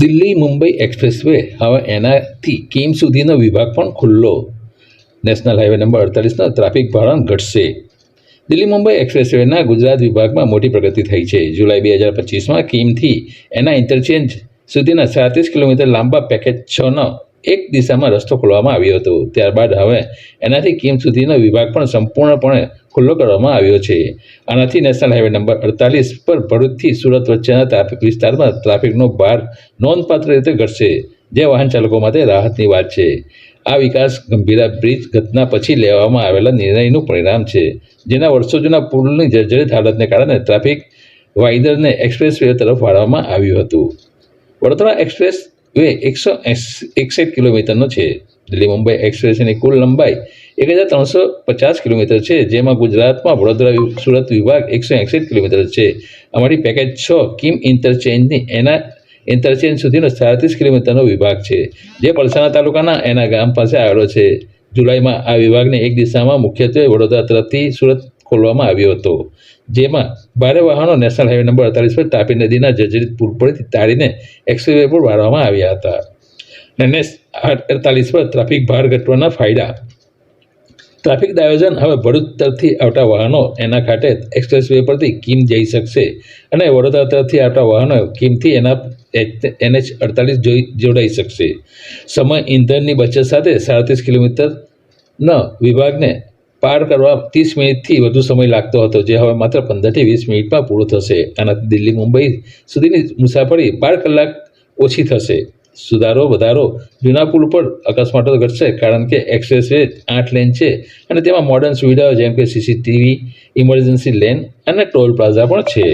Delhi Mumbai express way હવે એનાથી Kim સુધીનો વિભાગ પણ ખુલ્લો. નેશનલ હાઈવે નંબર અડતાલીસનો ટ્રાફિક ભારણ ઘટશે. દિલ્હી મુંબઈ એક્સપ્રેસ વેના ગુજરાત વિભાગમાં મોટી પ્રગતિ થઈ છે. જુલાઈ બે હજાર પચીસમાં કિમથી એના ઇન્ટરચેન્જ સુધીના સાડત્રીસ કિલોમીટર લાંબા પેકેજ છનો એક દિશામાં રસ્તો ખોલવામાં આવ્યો હતો. ત્યારબાદ હવે એનાથી કિમ સુધીનો વિભાગ પણ સંપૂર્ણપણે ખુલ્લો કરવામાં આવ્યો છે. આનાથી નેશનલ હાઈવે નંબર અડતાલીસ પર ભરૂચથી સુરત વચ્ચેના ટ્રાફિક વિસ્તારમાં ટ્રાફિકનો ભાર નોંધપાત્ર રીતે ઘટશે, જે વાહન ચાલકો માટે રાહતની વાત છે. આ વિકાસ ગંભીરા બ્રિજ ઘટના પછી લેવામાં આવેલા નિર્ણયનું પરિણામ છે, જેના વર્ષો જૂના પુલની જર્જરિત હાલતને કારણે ટ્રાફિક વાઇડરને એક્સપ્રેસ વે તરફ વાળવામાં આવ્યું હતું. વડોદરા એક્સપ્રેસ વે એકસો એકસઠ કિલોમીટરનો છે. દિલ્હી, મુંબઈ એક્સપ્રેસની કુલ લંબાઈ એક હજાર ત્રણસો પચાસ કિલોમીટર છે, જેમાં ગુજરાતમાં વડોદરા સુરત વિભાગ એકસો એકસઠ કિલોમીટર છે. અમારી પેકેજ છ કિમ ઇન્ટરચેન્જની એના ઇન્ટરચેન્જ સુધીનો સાડત્રીસ કિલોમીટરનો વિભાગ છે. જે પલસાણા તાલુકાના એના ગામ પાસે આવેલો છે. જુલાઈમાં આ વિભાગને એક દિશામાં મુખ્યત્વે વડોદરા તરફથી સુરત ખોલવામાં આવ્યો હતો. જેમાં ભારે વાહનો નેશનલ હાઈવે નંબર અડતાલીસ પર તાપી નદીના જર્જરિત પુલ પરથી તાળીને એક્સપ્રેસ પર વાળવામાં આવ્યા હતા. અને અડતાલીસ પર ટ્રાફિક ભાર ઘટવાના ફાયદા. ટ્રાફિક આયોજન હવે ભરૂચ તરફથી આવતા વાહનો એના ખાતે એક્સપ્રેસ વે પરથી કિમ જઈ શકશે અને વડોદરા તરફથી આવતા વાહનો કિમથી એના એનએચ અડતાલીસ જોડાઈ શકશે. સમય ઇંધણની બચત સાથે સાડત્રીસ કિલોમીટરના વિભાગને પાર કરવા ત્રીસ મિનિટથી વધુ સમય લાગતો હતો, જે હવે માત્ર પંદરથી વીસ મિનિટમાં પૂરો થશે. આનાથી દિલ્હી, મુંબઈ સુધીની મુસાફરી બાર કલાક ઓછી થશે. સુધારો, વધારો, જૂના પુલ પર અકસ્માતો ઘટશે, કારણ કે એક્સપ્રેસ વે આઠ લેન છે અને તેમાં મોડર્ન સુવિધાઓ જેમ કે સીસીટીવી ઇમરજન્સી લેન અને ટોલ પ્લાઝા પણ છે.